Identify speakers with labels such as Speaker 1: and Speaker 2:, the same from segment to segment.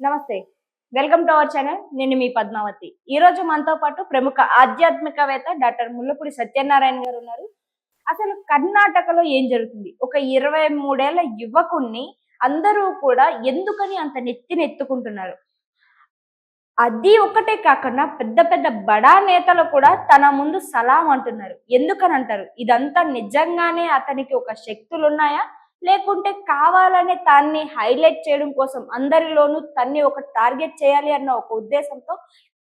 Speaker 1: నమస్తే. Welcome to our channel నేను మీ పద్మావతి. ఈ రోజు మనతో పాటు ప్రముఖ ఆధ్యాత్మికవేత్త డాక్టర్ ముల్లపూడి సత్యనారాయణ గారు ఉన్నారు. అసలు కర్ణాటకలో ఏం జరుగుతుంది? ఒక ఇరవై మూడేళ్ళ యువకుణ్ణి అందరూ కూడా ఎందుకని అంత నెత్తిని ఎత్తుకుంటున్నారు అది ఒకటే కాకుండా పెద్ద పెద్ద బడా నేతలు కూడా తన ముందు సలాం అంటున్నారు. ఎందుకని అంటారు? ఇదంతా నిజంగానే అతనికి ఒక శక్తులు ఉన్నాయా లేకుంటే కావాలనే తాన్ని హైలైట్ చేయడం కోసం అందరిలోనూ తన్ని ఒక టార్గెట్ చేయాలి అన్న ఒక ఉద్దేశంతో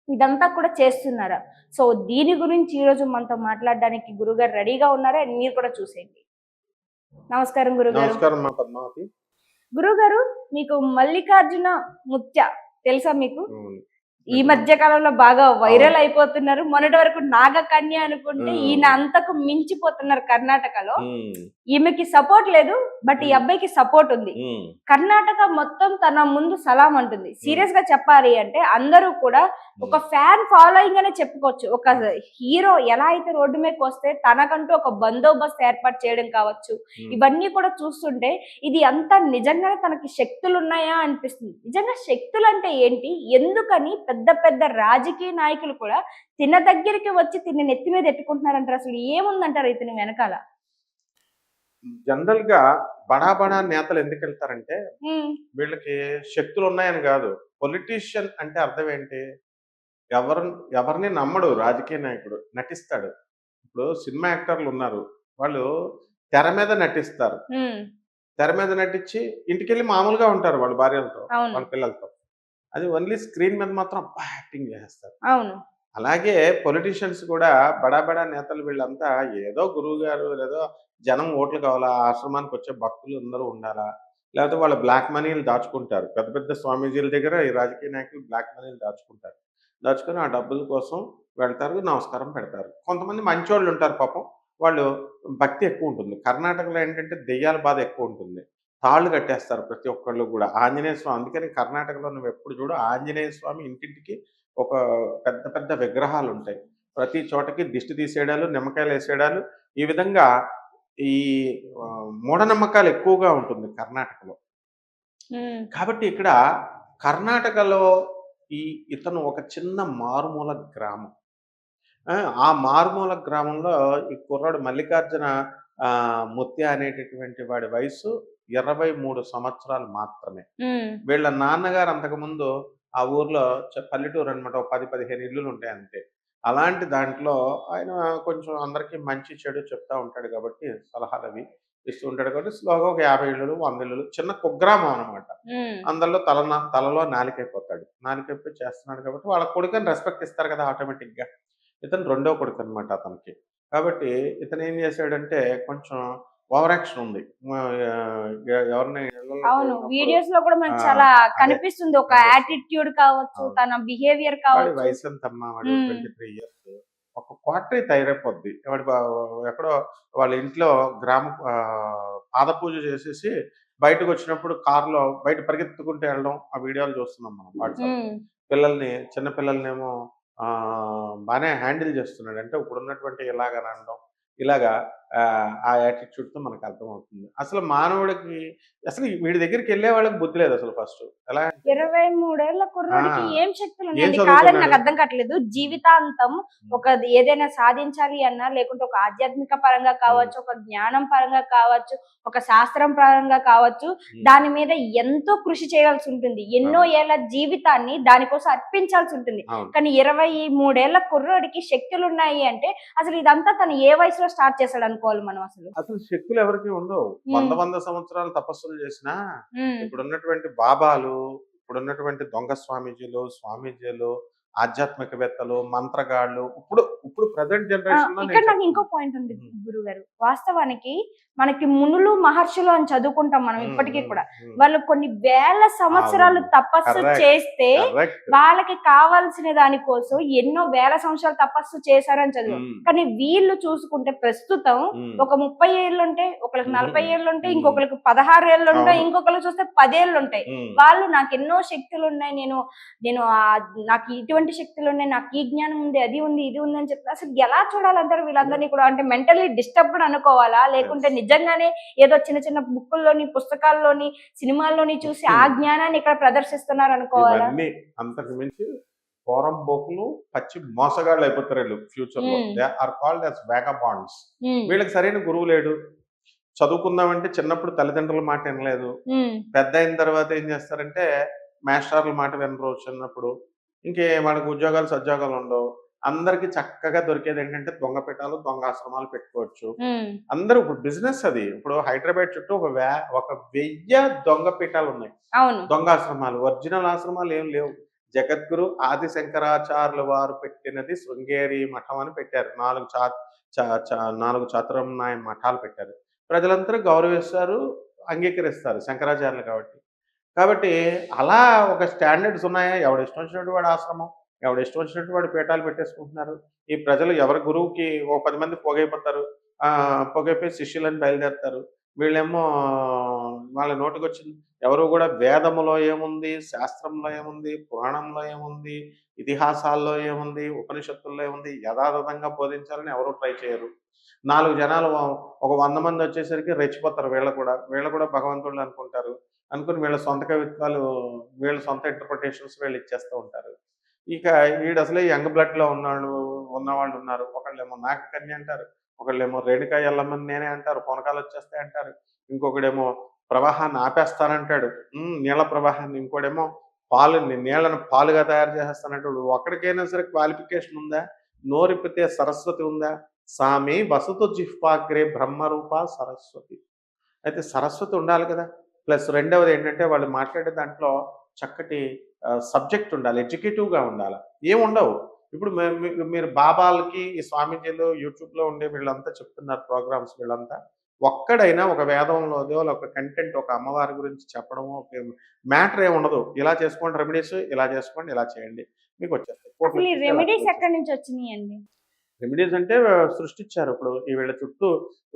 Speaker 1: ఇదంతా కూడా చేస్తున్నారా? సో దీని గురించి ఈ రోజు మనతో మాట్లాడడానికి గురుగారు రెడీగా ఉన్నారా? మీరు కూడా చూసేయండి. నమస్కారం గురుగారు. గురుగారు మీకు మల్లికార్జున ముత్య తెలుసా మీకు. ఈ మధ్య కాలంలో బాగా వైరల్ అయిపోతున్నారు. మొన్నటి వరకు నాగకన్య అనుకుంటే. ఈయన అంతకు మించిపోతున్నారు కర్ణాటకలో. ఈమెకి సపోర్ట్ లేదు బట్ ఈ
Speaker 2: మ్మ్.
Speaker 1: అబ్బాయికి సపోర్ట్ ఉంది.
Speaker 2: ఉమ్,
Speaker 1: కర్ణాటక మొత్తం తన ముందు సలాం అంటుంది. సీరియస్గా చెప్పాలి అంటే అందరూ కూడా ఒక ఫ్యాన్ ఫాలోయింగ్ అనే చెప్పుకోవచ్చు. ఒక హీరో ఎలా అయితే రోడ్డు మీదకి వస్తే తనకంటూ ఒక బందోబస్తు ఏర్పాటు చేయడం కావచ్చు. ఇవన్నీ కూడా చూస్తుంటే ఇది అంతా నిజంగానే తనకి శక్తులు ఉన్నాయా అనిపిస్తుంది. నిజంగా శక్తులు అంటే ఏంటి? ఎందుకని పెద్ద పెద్ద రాజకీయ నాయకులు కూడా తిన దగ్గరికి వచ్చి తిని నెత్తి మీద ఎట్టుకుంటున్నారంటారు అసలు ఏముందంటారు ఇతని వెనకాల?
Speaker 2: జనరల్గా బడా బడా నేతలు ఎందుకు వెళ్తారంటే వీళ్ళకి శక్తులు ఉన్నాయని కాదు. పొలిటీషియన్ అంటే అర్థం ఏంటి? ఎవరు ఎవరిని నమ్మడు రాజకీయ నాయకుడు నటిస్తాడు. ఇప్పుడు సినిమా యాక్టర్లు ఉన్నారు. వాళ్ళు తెర మీద నటిస్తారు. తెర మీద నటించి ఇంటికెళ్ళి మామూలుగా ఉంటారు వాళ్ళ భార్యలతో వాళ్ళ పిల్లలతో. అది ఓన్లీ స్క్రీన్ మీద మాత్రం యాక్టింగ్ చేస్తారు
Speaker 1: అవును.
Speaker 2: అలాగే పొలిటీషియన్స్ కూడా బడా బడా నేతలు వీళ్ళంతా ఏదో గురువు గారు లేదో జనం ఓట్లు కావాలా ఆశ్రమానికి వచ్చే భక్తులు అందరూ ఉండాలా? లేకపోతే వాళ్ళ బ్లాక్ మనీలు దాచుకుంటారు. పెద్ద పెద్ద స్వామీజీల దగ్గర ఈ రాజకీయ నాయకులు బ్లాక్ మనీలు దాచుకుంటారు. దాచుకొని ఆ డబ్బుల కోసం వెళ్తారు నమస్కారం పెడతారు. కొంతమంది మంచోళ్ళు ఉంటారు పాపం వాళ్ళు భక్తి ఎక్కువ ఉంటుంది. కర్ణాటకలో ఏంటంటే దెయ్యాల బాధ ఎక్కువ ఉంటుంది. తాళ్ళు కట్టేస్తారు ప్రతి ఒక్కళ్ళు కూడా. ఆంజనేయ స్వామి అందుకని కర్ణాటకలో నువ్వు ఎప్పుడు చూడు ఆంజనేయ స్వామి ఇంటింటికి ఒక పెద్ద పెద్ద విగ్రహాలు ఉంటాయి ప్రతి చోటకి దిష్టి తీసేయడాలు నిమ్మకాయలు వేసేయడాలు. ఈ విధంగా ఈ మూఢనమ్మకాలు ఎక్కువగా ఉంటుంది కర్ణాటకలో. కాబట్టి ఇక్కడ కర్ణాటకలో ఈ ఇతను ఒక చిన్న మారుమూల గ్రామం. ఆ, మారుమూల గ్రామంలో ఈ కుర్రాడు మల్లికార్జున ఆ, ముత్య అనేటటువంటి వాడి వయసు ఇరవై మూడు సంవత్సరాలు మాత్రమే. వీళ్ళ నాన్నగారు అంతకుముందు ఆ ఊర్లో పల్లెటూరు అనమాట ఒక పది పదిహేను ఇల్లులు ఉంటాయి అంతే. అలాంటి దాంట్లో ఆయన కొంచెం అందరికీ మంచి చెడు చెప్తా ఉంటాడు కాబట్టి సలహాలు అవి ఇస్తూ ఉంటాడు కాబట్టి స్లోగా ఒక యాభై ఇళ్ళు వంద ఇళ్ళు చిన్న కుగ్రామం అనమాట
Speaker 1: ఉమ్,
Speaker 2: అందరిలో తల తలలో నాలికైపోతాడు. నాలికైపోయి చేస్తున్నాడు కాబట్టి వాళ్ళ కొడుకుని రెస్పెక్ట్ ఇస్తారు కదా ఆటోమేటిక్గా. ఇతను రెండో కొడుకు అనమాట అతనికి. కాబట్టి ఇతను ఏం చేశాడంటే కొంచెం ఓవర్ యాక్షన్ ఉంది. ఎవరిని
Speaker 1: అవును. వీడియోస్లో కూడా మనకి చాలా. కనిపిస్తుంది. ఒక. యాటిట్యూడ్ కావచ్చు. తన బిహేవియర్ కావచ్చు.
Speaker 2: వయసు ఎంత అమ్మా వాడు
Speaker 1: మ్మ్.
Speaker 2: ట్వంటీ త్రీ ఇయర్స్ ఒక క్వార్టరీ తయారైపోద్ది. వాడి ఎక్కడో వాళ్ళ ఇంట్లో గ్రామ ఆ, పాద పూజ చేసేసి బయటకు వచ్చినప్పుడు కారులో బయట పరిగెత్తుకుంటూ వెళ్ళడం ఆ వీడియోలు చూస్తున్నాం మనం వాట్సాప్ పిల్లల్ని చిన్న పిల్లల్నేమో ఆ, బాగానే హ్యాండిల్ చేస్తున్నాడు. అంటే ఇప్పుడు ఉన్నటువంటి ఇలాగ అనడం ఇలాగా ఆ, ఆ attitude తో మనకు అర్థమవుతుంది. అసలు మానవుడికి అసలు వీడి దగ్గరికి వెళ్ళే వాళ్ళకి బుద్ధి లేదు అసలు ఫస్ట్. ఎలా
Speaker 1: ఇరవై మూడేళ్ళ కుర్రాడికి. ఏం శక్తులు? కాదని నాకు అర్థం కావట్లేదు. జీవితాంతం ఒక ఏదైనా సాధించాలి అన్నా లేకుంటే ఒక ఆధ్యాత్మిక పరంగా కావచ్చు ఒక జ్ఞానం పరంగా కావచ్చు ఒక శాస్త్రం పరంగా కావచ్చు దాని మీద ఎంతో కృషి చేయాల్సి ఉంటుంది. ఎన్నో. ఏళ్ళ జీవితాన్ని దానికోసం అర్పించాల్సి ఉంటుంది. కానీ ఇరవై మూడేళ్ళ కుర్రోడికి శక్తులు ఉన్నాయి అంటే అసలు ఇదంతా తను ఏ వయసులో స్టార్ట్ చేశాడు అనుకోవాలి మనం అసలు.
Speaker 2: అసలు శక్తులు ఎవరికి ఉండవు. వంద వంద సంవత్సరాలు తపస్సులు చేసినా ఇప్పుడు ఉన్నటువంటి బాబాలు ఇప్పుడు ఉన్నటువంటి దొంగ స్వామీజీలు స్వామీజీలు ఆధ్యాత్మికవేత్తలు మంత్రగాళ్ళు ఇప్పుడు ఇప్పుడు ప్రజెంట్ జనరేషన్
Speaker 1: ఇక్కడ నాకు ఇంకో పాయింట్ ఉంది. గురువు గారు వాస్తవానికి మనకి మునులు మహర్షులు అని చదువుకుంటాం మనం ఇప్పటికీ కూడా వాళ్ళు కొన్ని వేల సంవత్సరాలు. తపస్సు. చేస్తే వాళ్ళకి కావాల్సిన దానికోసం ఎన్నో వేల సంవత్సరాలు తపస్సు చేశారని చదువు కానీ వీళ్ళు చూసుకుంటే ప్రస్తుతం ఒక ముప్పై ఏళ్ళు ఉంటాయి ఒకరికి. నలభై ఏళ్ళు ఉంటాయి. ఇంకొకరికి పదహారు ఏళ్ళు ఉంటాయి
Speaker 2: అవును.
Speaker 1: ఇంకొకరికి చూస్తే పదేళ్ళు ఉంటాయి వాళ్ళు నాకు ఎన్నో శక్తులు ఉన్నాయి నేను నేను నాకు ఇటువంటి శక్తులు ఉన్నాయి నాకు ఈ జ్ఞానం ఉంది అది ఉంది ఇది ఉంది అని అని చెప్తారు అసలు ఎలా చూడాలంటారు వీళ్ళందరినీ కూడా? అంటే మెంటలీ డిస్టర్బ్డ్ అనుకోవాలా? లేకుంటే నిజంగానే ఏదో చిన్న చిన్న బుక్కుల్లోని పుస్తకాల్లోని సినిమాల్లోని చూసి ఆ జ్ఞానాన్ని ఇక్కడ ప్రదర్శిస్తున్నారు అనుకోవాలా?
Speaker 2: అంతకు మించి బోకులు పచ్చి మోసగాళ్ళు అయిపోతారు వీళ్ళు ఫ్యూచర్లో
Speaker 1: Hmm.
Speaker 2: They are called as bonds వీళ్ళకి సరైన గురువు లేడు. చదువుకుందామంటే చిన్నప్పుడు తల్లిదండ్రుల మాట వినలేదు.
Speaker 1: ఉమ్,
Speaker 2: పెద్ద అయిన తర్వాత ఏం చేస్తారంటే మాస్టర్ల మాట వినరు చిన్నప్పుడు. ఇంకే వాళ్ళకి ఉద్యోగాలు సద్యోగాలు ఉండవు. అందరికి చక్కగా దొరికేది ఏంటంటే దొంగ పెట్టాలు దొంగ ఆశ్రమాలు పెట్టుకోవచ్చు. అందరూ ఇప్పుడు బిజినెస్ అది. ఇప్పుడు హైదరాబాద్ చుట్టూ ఒక వే ఒక వెయ్యి దొంగ పీఠాలు ఉన్నాయి. దొంగ ఆశ్రమాలు ఒరిజినల్ ఆశ్రమాలు ఏం లేవు. జగద్గురు ఆది శంకరాచార్యుల వారు పెట్టినది శృంగేరి మఠం అని పెట్టారు. నాలుగు చా నాలుగు చాతుర్మాయ మఠాలు పెట్టారు. ప్రజలందరూ గౌరవిస్తారు అంగీకరిస్తారు శంకరాచార్యులు కాబట్టి. కాబట్టి అలా ఒక స్టాండర్డ్స్ ఉన్నాయా? ఎవడు ఇష్టం వచ్చినట్టు వాడు ఆశ్రమం. ఎవడు ఇష్టం వచ్చినట్టు వాడు పీఠాలు పెట్టేసుకుంటున్నారు. ఈ ప్రజలు ఎవరి గురువుకి ఓ పది మంది పొగైపోతారు. ఆ పొగైపోయి శిష్యులని బయలుదేరుతారు. వీళ్ళేమో వాళ్ళ నోటికి వచ్చింది ఎవరు కూడా వేదములో ఏముంది శాస్త్రంలో ఏముంది పురాణంలో ఏముంది ఇతిహాసాల్లో ఏముంది ఉపనిషత్తుల్లో ఏముంది యథాతథంగా బోధించాలని ఎవరు ట్రై చేయరు. నాలుగు జనాలు ఒక వంద మంది వచ్చేసరికి రెచ్చిపోతారు వీళ్ళు కూడా. వీళ్ళు కూడా భగవంతుళ్ళు అనుకుంటారు. అనుకుని వీళ్ళ సొంత కవిత్వాలు వీళ్ళ సొంత ఇంటర్ప్రిటేషన్స్ వీళ్ళు ఇచ్చేస్తూ ఉంటారు. ఇక వీడు అసలే యంగ్ బ్లడ్లో ఉన్నాడు ఉన్నవాళ్ళు ఉన్నారు. ఒకళ్ళేమో నాగకన్య అంటారు ఒకళ్ళేమో రేణుకా ఎల్లమ్మని నేనే అంటారు పొనకాలు వచ్చేస్తాయి అంటారు. ఇంకొకడేమో ప్రవాహాన్ని ఆపేస్తానంటాడు. ఉమ్, నీళ్ళ ప్రవాహాన్ని ఇంకోడేమో పాలు నీళ్ళను పాలుగా తయారు చేసేస్తానంటాడు. ఒక్కడికైనా సరే క్వాలిఫికేషన్ ఉందా? నోరిప్పితే సరస్వతి ఉందా? సామి వసతు జిహ్వాగ్రే బ్రహ్మరూప సరస్వతి. అయితే సరస్వతి ఉండాలి కదా? ప్లస్ రెండవది ఏంటంటే వాళ్ళు మాట్లాడే దాంట్లో చక్కటి సబ్జెక్ట్ ఉండాలి ఎడ్యుకేటివ్గా ఉండాలి. ఏముండవు. ఇప్పుడు మీరు బాబాలకి ఈ స్వామీజీలు యూట్యూబ్లో ఉండే వీళ్ళంతా చెప్తున్నారు ప్రోగ్రామ్స్ వీళ్ళంతా. ఒక్కడైనా ఒక వేదంలోదో ఒక కంటెంట్ ఒక అమ్మవారి గురించి చెప్పడము మ్యాటర్ ఏమి ఉండదు. ఇలా చేసుకోండి రెమెడీస్ ఇలా చేసుకోండి ఇలా చేయండి. మీకు వచ్చేస్తాయి.
Speaker 1: రెమెడీస్ ఎక్కడి నుంచి వచ్చినాయి అండి
Speaker 2: రెమెడీస్ అంటే సృష్టించారు ఇప్పుడు ఈ వీళ్ళ చుట్టూ.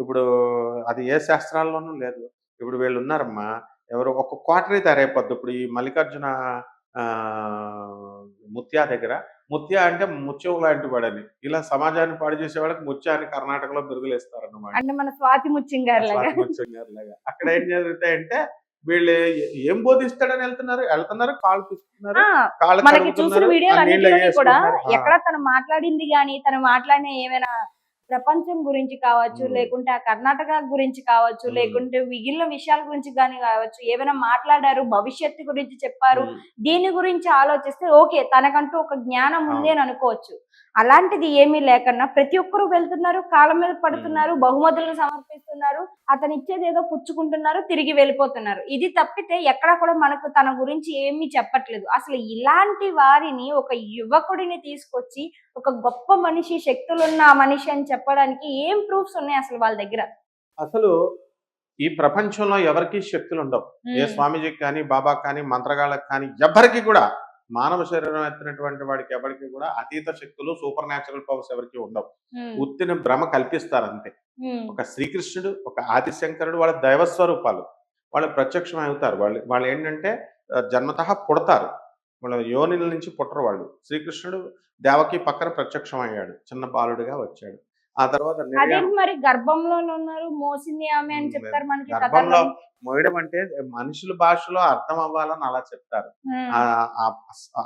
Speaker 2: ఇప్పుడు అది ఏ శాస్త్రాల్లోనూ లేదు. ఇప్పుడు వీళ్ళు ఉన్నారమ్మా. ఎవరు ఒక క్వార్టరీ తయారైపోద్ది. ఇప్పుడు ఈ మల్లికార్జున ముత్యా దగ్గర. ముత్య అంటే ముత్యం లాంటి వాడని. ఇలా సమాజాన్ని పాడు చేసే వాళ్ళకి ముత్య అని కర్ణాటకలో బిరుదులు ఇస్తారన్నమాట
Speaker 1: అంటే మన స్వాతి ముత్యం గారి లాగా.
Speaker 2: అక్కడ ఏం జరుగుతాయంటే వీళ్ళు ఏ- బోధిస్తాడని వెళ్తున్నారు? వెళ్తున్నారు కాళ్ళు తీసుకున్నారు
Speaker 1: మనకి చూసిన అన్నింటిలోని కూడా. ఎక్కడ తను మాట్లాడింది గాని తను మాట్లాడిన ఏమైనా ప్రపంచం గురించి కావచ్చు. లేకుంటే ఆ కర్ణాటక గురించి కావచ్చు. లేకుంటే మిగిలిన విషయాల గురించి కానీ కావచ్చు ఏమైనా మాట్లాడారు భవిష్యత్తు గురించి చెప్పారు. దీని గురించి ఆలోచిస్తే ఓకే తనకంటూ ఒక జ్ఞానం ఉంది అని అనుకోవచ్చు అలాంటిది ఏమీ లేకన్నా ప్రతి ఒక్కరు వెళ్తున్నారు కాళ్ళ మీద పడుతున్నారు బహుమతులను సమర్పిస్తున్నారు అతను ఇచ్చేది ఏదో పుచ్చుకుంటున్నారు తిరిగి వెళ్ళిపోతున్నారు ఇది తప్పితే ఎక్కడ కూడా మనకు తన గురించి ఏమీ చెప్పట్లేదు అసలు ఇలాంటి వారిని ఒక యువకుడిని తీసుకొచ్చి ఒక గొప్ప మనిషి శక్తులున్న మనిషి అని చెప్పడానికి ఏం ప్రూఫ్స్ ఉన్నాయి అసలు వాళ్ళ దగ్గర?
Speaker 2: అసలు ఈ ప్రపంచంలో ఎవరికి శక్తులు ఉండవు. ఏ స్వామీజీకి కానీ బాబా కానీ మంత్రగాళ్ళకి కానీ ఎవరికి కూడా మానవ శరీరం ఎత్తినటువంటి వాడికి ఎవరికి కూడా అతీత శక్తులు సూపర్ న్యాచురల్ పవర్స్ ఎవరికి ఉండవు. ఉత్తిన భ్రమ కల్పిస్తారు అంతే ఒక శ్రీకృష్ణుడు ఒక ఆదిశంకరుడు వాళ్ళ దైవ స్వరూపాలు వాళ్ళు ప్రత్యక్షం అవుతారు. వాళ్ళు వాళ్ళు ఏంటంటే జన్మతః పుడతారు. వాళ్ళ యోనిల నుంచి పుట్టరు వాళ్ళు. శ్రీకృష్ణుడు దేవకి పక్కన ప్రత్యక్షం అయ్యాడు చిన్న బాలుడిగా వచ్చాడు. ఆ తర్వాత
Speaker 1: మరి గర్భంలోనే ఉన్నారు? మోసింది ఆమె అని చెప్తారు మనకి
Speaker 2: గర్భంలో మోయడం అంటే మనుషుల భాషలో అర్థం అవ్వాలని అలా చెప్తారు.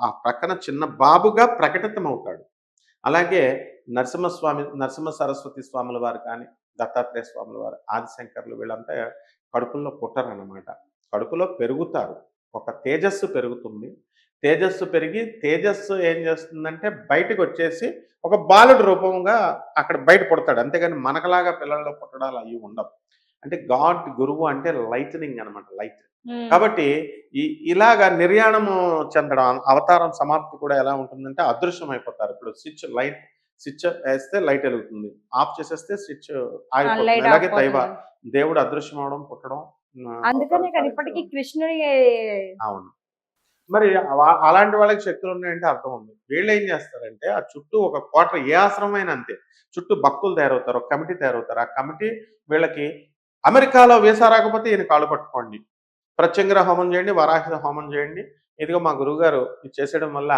Speaker 2: ఆ ప్రక్కన చిన్న బాబుగా ప్రకటితం అవుతాడు అలాగే నరసింహస్వామి నరసింహ సరస్వతి స్వాముల వారు కానీ దత్తాత్రేయ స్వాముల వారు ఆదిశంకర్లు వీళ్ళంతా కడుపుల్లో పుట్టరు అన్నమాట కడుపులో పెరుగుతారు. ఒక తేజస్సు పెరుగుతుంది. తేజస్సు పెరిగి తేజస్సు ఏం చేస్తుందంటే బయటకు వచ్చేసి ఒక బాలుడి రూపంగా అక్కడ బయట పుడతాడు. అంతేగాని మనకలాగా పిల్లల్లో పుట్టడాలు అవి ఉండవు. అంటే గాడ్ గురువు అంటే లైటనింగ్ అన్నమాట లైట్. కాబట్టి ఈ ఇలాగా నిర్యాణము చెందడం అవతారం సమాప్తి కూడా ఎలా ఉంటుందంటే అదృశ్యం అయిపోతారు ఇప్పుడు స్విచ్ లైట్ స్విచ్ వేస్తే లైట్ వెలుగుతుంది. ఆఫ్ చేసేస్తే స్విచ్ ఆగిపోతుంది. అలాగే దైవ. దేవుడు అదృశ్యం అవడం పుట్టడం
Speaker 1: అందుకనే ఇప్పటికీ. కృష్ణుడి
Speaker 2: అవును. మరి అలాంటి వాళ్ళకి శక్తులు ఉన్నాయంటే అర్థం ఉంది. వీళ్ళు ఏం చేస్తారంటే ఆ చుట్టూ ఒక క్వార్టర్ ఏ ఆశ్రమమైన అంతే చుట్టూ భక్తులు తయారవుతారు ఒక కమిటీ తయారవుతారు. ఆ కమిటీ వీళ్ళకి అమెరికాలో వీసా రాకపోతే ఈయన కాళ్ళు పట్టుకోండి. ప్రత్యంగర హోమం చేయండి వరాహ హోమం చేయండి. ఇదిగో మా గురువుగారు ఇది చేసేయడం వల్ల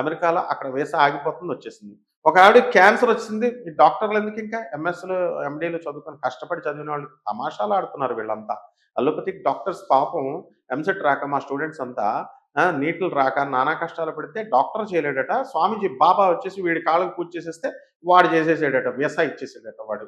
Speaker 2: అమెరికాలో అక్కడ వీసా ఆగిపోతుంది వచ్చేసింది. ఒక ఆవిడ క్యాన్సర్ వచ్చింది ఈ డాక్టర్లు ఎందుకు ఇంకా? ఎంఎస్లు ఎండీలు చదువుకొని కష్టపడి చదివిన వాళ్ళు తమాషాలు ఆడుతున్నారు వీళ్ళంతా. అలోపతిక్ డాక్టర్స్ పాపం ఎంసెట్ రాక మా స్టూడెంట్స్ అంతా నీటిలు రాక నానా కష్టాలు పడితే డాక్టర్ చేయలేడట స్వామీజీ బాబా వచ్చేసి వీడి కాళ్ళకు పూజ చేసేస్తే వాడు చేసేసాడట వ్యస ఇచ్చేసాడట వాడు.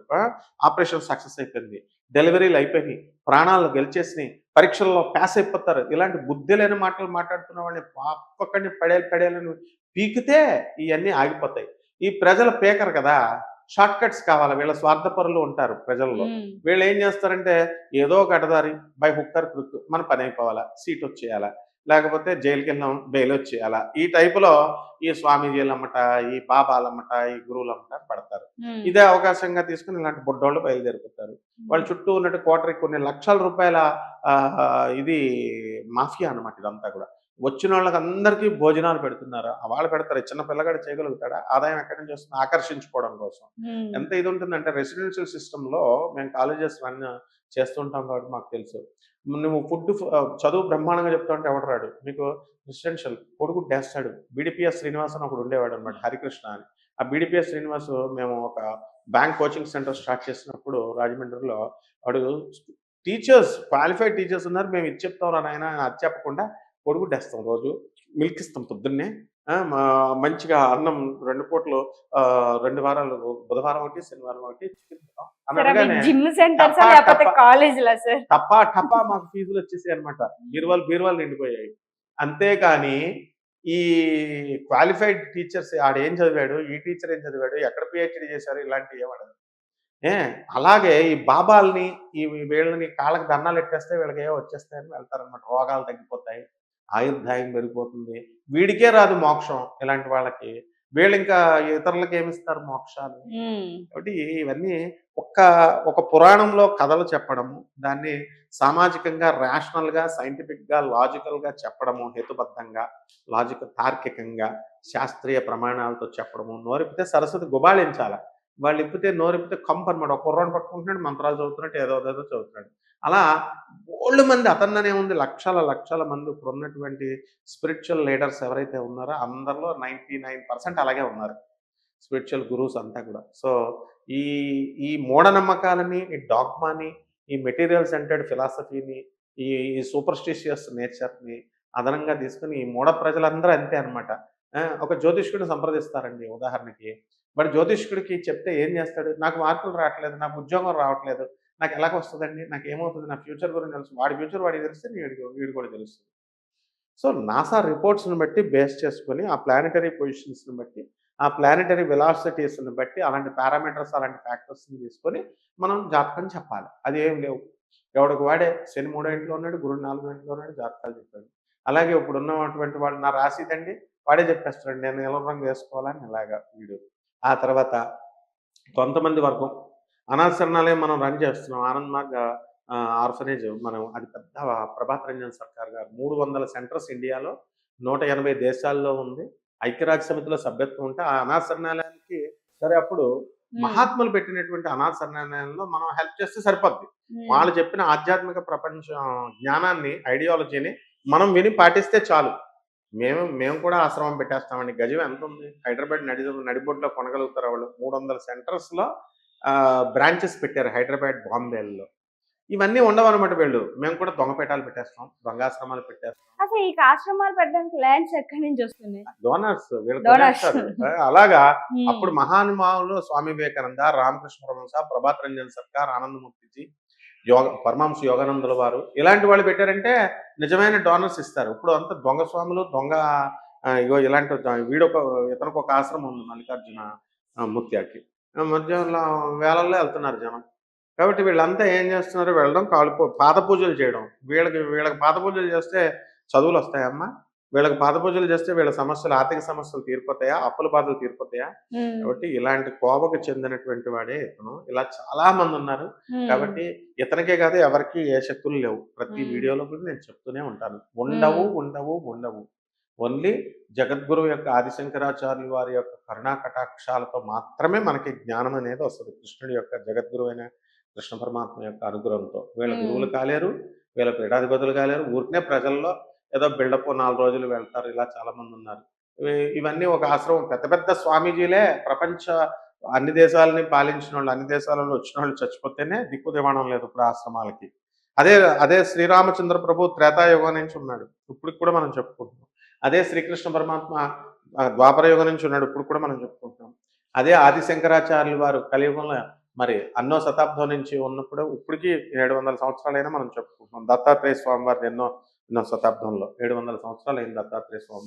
Speaker 2: ఆపరేషన్ సక్సెస్ అయిపోయింది. డెలివరీలు అయిపోయినాయి. ప్రాణాలు గెలిచేసినాయి. పరీక్షల్లో పాస్ అయిపోతారు. ఇలాంటి బుద్ధి లేని మాటలు మాట్లాడుతున్న వాడిని పాపక్కడిని పడేలు పడేయాలని పీకితే ఇవన్నీ ఆగిపోతాయి. ఈ ప్రజలు పేకరు కదా. షార్ట్ కట్స్ కావాలి. వీళ్ళ స్వార్థపరులు ఉంటారు ప్రజల్లో. వీళ్ళు ఏం చేస్తారంటే ఏదో ఒక అడదారి బై హుక్కర్ క్రుక్ మన పని అయిపోవాలా. సీట్ వచ్చేయాలా. లేకపోతే జైలుకి వెళ్ళాం బెయిల్ వచ్చేయాలా. ఈ టైపులో ఈ స్వామీజీలు అమ్మట ఈ బాబాలమ్మట ఈ గురువులు అమ్మట పడతారు. ఇదే అవకాశంగా తీసుకుని ఇలాంటి బుడ్డోళ్ళు బయలుదేరిపోతారు. వాళ్ళ చుట్టూ ఉన్నట్టు కోటరీ కొన్ని లక్షల రూపాయల ఇది మాఫియా అన్నమాట ఇదంతా కూడా. వచ్చిన వాళ్ళకి అందరికీ భోజనాలు పెడుతున్నారు? వాళ్ళు పెడతారు? చిన్న పిల్లగాడు చేయగలుగుతాడా? ఆదాయం ఎక్కడి నుంచి వస్తుంది? ఆకర్షించుకోవడం కోసం. ఎంత ఇది ఉంటుందంటే రెసిడెన్షియల్ సిస్టంలో మేము కాలేజెస్ రన్ చేస్తుంటాం కాబట్టి మాకు తెలుసు. నువ్వు ఫుడ్ చదువు బ్రహ్మాండంగా చెప్తా ఉంటే ఎవడు రాడు? మీకు రెసిడెన్షియల్ కొడుకు డేస్తాడు. బీడిపిఎస్ శ్రీనివాస్ అని ఒకడు ఉండేవాడు అనమాట హరికృష్ణ అని. ఆ బీడిపిఎస్ శ్రీనివాస్ మేము ఒక బ్యాంక్ కోచింగ్ సెంటర్ స్టార్ట్ చేసినప్పుడు రాజమండ్రిలో వాడు టీచర్స్ క్వాలిఫైడ్ టీచర్స్ ఉన్నారు మేము ఇది చెప్తాం రా నాయన అని అది చెప్పకుండా కొడుకు డేస్తాం రోజు మిల్క్ ఇస్తాం పొద్దున్నే మంచిగా అన్నం రెండు పూటలు రెండు వారాలు బుధవారం ఒకటి శనివారం ఒకటి టపా, టపా. మాకు ఫీజులు వచ్చేసాయి అనమాట బీరువాలు బీరువాలు నిండిపోయాయి. అంతేకాని ఈ క్వాలిఫైడ్ టీచర్స్ ఆడేం చదివాడు? ఈ టీచర్ ఏం చదివాడు? ఎక్కడ పిహెచ్డి చేశారు? ఇలాంటివి ఏమడదు ఏ అలాగే ఈ బాబాల్ని ఈ వీళ్ళని కాళ్ళకి దండాలు ఎట్టేస్తే వీళ్ళకి ఏవో వచ్చేస్తాయని వెళ్తారనమాట రోగాలు తగ్గిపోతాయి. ఆయుర్దాయం పెరిగిపోతుంది. వీడికే రాదు మోక్షం ఇలాంటి వాళ్ళకి. వీళ్ళు ఇంకా ఇతరులకి ఏమిస్తారు మోక్షాలు. కాబట్టి ఇవన్నీ ఒక్క ఒక పురాణంలో కథలు చెప్పడము దాన్ని సామాజికంగా రేషనల్గా సైంటిఫిక్గా లాజికల్గా చెప్పడము హేతుబద్ధంగా లాజిక్ తార్కికంగా శాస్త్రీయ ప్రమాణాలతో చెప్పడము నోరిపితే సరస్వతి గుబాళించాల. వాళ్ళు ఇప్పితే నోరిప్పితే కంపు అనమాట ఒక కుర్రాన్ని పట్టుకుంటున్నాడు మంత్రాలు చదువుతున్నట్టు ఏదో ఏదో చదువుతున్నాడు. అలా ఓల్డ్ మంది అతన్ననే ఉంది. లక్షల లక్షల మంది ఇప్పుడు ఉన్నటువంటి స్పిరిచువల్ లీడర్స్ ఎవరైతే ఉన్నారో అందరిలో నైంటీ నైన్ పర్సెంట్ అలాగే ఉన్నారు. స్పిరిచువల్ గురూస్ అంతా కూడా. సో ఈ ఈ మూఢనమ్మకాలని ఈ డాగ్మాని ఈ మెటీరియల్ సెంటర్డ్ ఫిలాసఫీని ఈ సూపర్స్టిషియస్ నేచర్ని అదనంగా తీసుకుని ఈ మూఢ ప్రజలందరూ అంతే అనమాట ఒక జ్యోతిష్కుడిని సంప్రదిస్తారండి ఉదాహరణకి. మరి జ్యోతిష్కుడికి చెప్తే ఏం చేస్తాడు? నాకు మార్కులు రావట్లేదు నాకు ఉద్యోగం రావట్లేదు నాకు ఎలాగ వస్తుందండి నాకు ఏమవుతుంది? నా ఫ్యూచర్ గురించి తెలుసు. వాడి ఫ్యూచర్ వాడికి తెలిస్తే వీడికి వీడు కూడా తెలుస్తుంది. సో నాసా రిపోర్ట్స్ని బట్టి బేస్ చేసుకొని ఆ ప్లానటరీ పొజిషన్స్ని బట్టి ఆ ప్లానటరీ వెలాసిటీస్ని బట్టి అలాంటి పారామీటర్స్ అలాంటి ఫ్యాక్టర్స్ని తీసుకొని మనం జాతకం చెప్పాలి. అది ఏం లేవు. ఎవడికి వాడే? శని మూడో ఇంట్లో ఉన్నాడు గురుడు నాలుగో ఇంట్లో ఉన్నాడు జాతకాలు చెప్పాడు. అలాగే ఇప్పుడు ఉన్నటువంటి వాడు నా రాసిదండి వాడే చెప్పేస్తాడు నేను నీలం రంగు వేసుకోవాలని ఇలాగా వీడు ఆ తర్వాత కొంతమంది వర్గం అనాథశరణాలయం మనం రన్ చేస్తున్నాం ఆనంద్ మార్గ్ ఆర్ఫనేజ్ మనం అది పెద్ద ప్రభాత్ రంజన్ సర్కార్ గారు మూడు వందల సెంటర్స్ ఇండియాలో నూట ఎనభై దేశాల్లో ఉంది ఐక్యరాజ్య సమితిలో సభ్యత్వం ఉంటే ఆ అనాథ శరణాలయానికి సరే అప్పుడు. మహాత్ములు పెట్టినటువంటి అనాథ శరణాలయంలో మనం హెల్ప్ చేస్తే సరిపోద్ది. వాళ్ళు చెప్పిన ఆధ్యాత్మిక ప్రపంచం జ్ఞానాన్ని ఐడియాలజీని మనం విని పాటిస్తే చాలు మేము మేము కూడా ఆశ్రమం పెట్టేస్తామండి. గజం ఎంత ఉంది హైదరాబాద్ నడి నడిబొడ్లో కొనగలుగుతారు వాళ్ళు? మూడు వందల సెంటర్స్లో బ్రాంచెస్ పెట్టారు హైదరాబాద్ బాంబేలో ఇవన్నీ ఉండవన్నమాట వీళ్ళు. మేము కూడా దొంగపేటాలు పెట్టేస్తాం దొంగాశ్రమాలు పెట్టేస్తాం.
Speaker 1: అసలు ఈ ఆశ్రమాలు పెట్టడానికి ల్యాండ్స్ ఎక్కడి నుంచి వస్తున్నాయి?
Speaker 2: డోనర్స్ వీళ్ళు. కొనేస్తారు. అలాగా. అప్పుడు మహానుభావులు స్వామి వివేకానంద రామకృష్ణ పరమహంస ప్రభాత్ రంజన్ సర్కార్ ఆనందమూర్తిజీ యోగ పరమాంశ యోగానందుల వారు. ఇలాంటి వాళ్ళు పెట్టారంటే నిజమైన డోనర్స్ ఇస్తారు. ఇప్పుడు అంతా దొంగ స్వాములు దొంగ ఇగో ఇలాంటి వీడొక ఇతనికి ఒక ఆశ్రమం ఉంది మల్లికార్జున ముత్యాకి మధ్యలో వేలల్లో వెళ్తున్నారు జనం. కాబట్టి వీళ్ళంతా ఏం చేస్తున్నారు? వెళ్ళడం కాళ్ళు పాద పూజలు చేయడం. వీళ్ళకి వీళ్ళకి పాద పూజలు చేస్తే చదువులు వస్తాయమ్మా? వీళ్ళకి పాద పూజలు చేస్తే వీళ్ళ సమస్యలు ఆర్థిక సమస్యలు తీరిపోతాయా అప్పుల బాధలు తీరిపోతాయా. కాబట్టి ఇలాంటి కోపకు చెందినటువంటి వాడే ఇతను ఇలా చాలా మంది ఉన్నారు. కాబట్టి ఇతనికే కాదు ఎవరికి ఏ శక్తులు లేవు ప్రతి. వీడియోలో కూడా నేను చెప్తూనే ఉంటాను ఉండవు. ఉండవు ఉండవు ఓన్లీ జగద్గురు యొక్క ఆదిశంకరాచార్యులు వారి యొక్క కరుణా కటాక్షాలతో మాత్రమే మనకి జ్ఞానం అనేది వస్తుంది కృష్ణుడి యొక్క జగద్గురు అయిన కృష్ణ పరమాత్మ యొక్క అనుగ్రహంతో వీళ్ళ. గురువులు కాలేరు వీళ్ళ పీఠాధిపతులు కాలేరు ఊరికనే ప్రజల్లో ఏదో బిల్డప్ నాలుగు రోజులు వెళ్తారు ఇలా చాలా మంది ఉన్నారు ఇవన్నీ ఒక ఆశ్రమం. పెద్ద పెద్ద స్వామీజీలే ప్రపంచ అన్ని దేశాలని పాలించిన వాళ్ళు అన్ని దేశాలలో వచ్చిన వాళ్ళు చచ్చిపోతేనే దిక్కు దివాణం లేదు ఇప్పుడు ఆశ్రమాలకి. అదే అదే శ్రీరామచంద్ర ప్రభు త్రేతాయుగం నుంచి ఉన్నాడు. ఇప్పుడు కూడా మనం చెప్పుకుంటున్నాం. అదే శ్రీకృష్ణ పరమాత్మ ఆ, ద్వాపర యుగం నుంచి ఉన్నాడు. ఇప్పుడు కూడా మనం చెప్పుకుంటున్నాం. అదే ఆది శంకరాచార్యులు వారు కలియుగంలో మరి అన్నో శతాబ్దం నుంచి ఉన్నప్పుడు ఇప్పటికీ ఏడు వందల సంవత్సరాలైనా మనం చెప్పుకుంటున్నాం. దత్తాత్రేయ స్వామి వారిది ఎన్నో నా శతాబ్దంలో. ఏడు వందల సంవత్సరాలు అయింది దత్తాత్రేయ స్వామి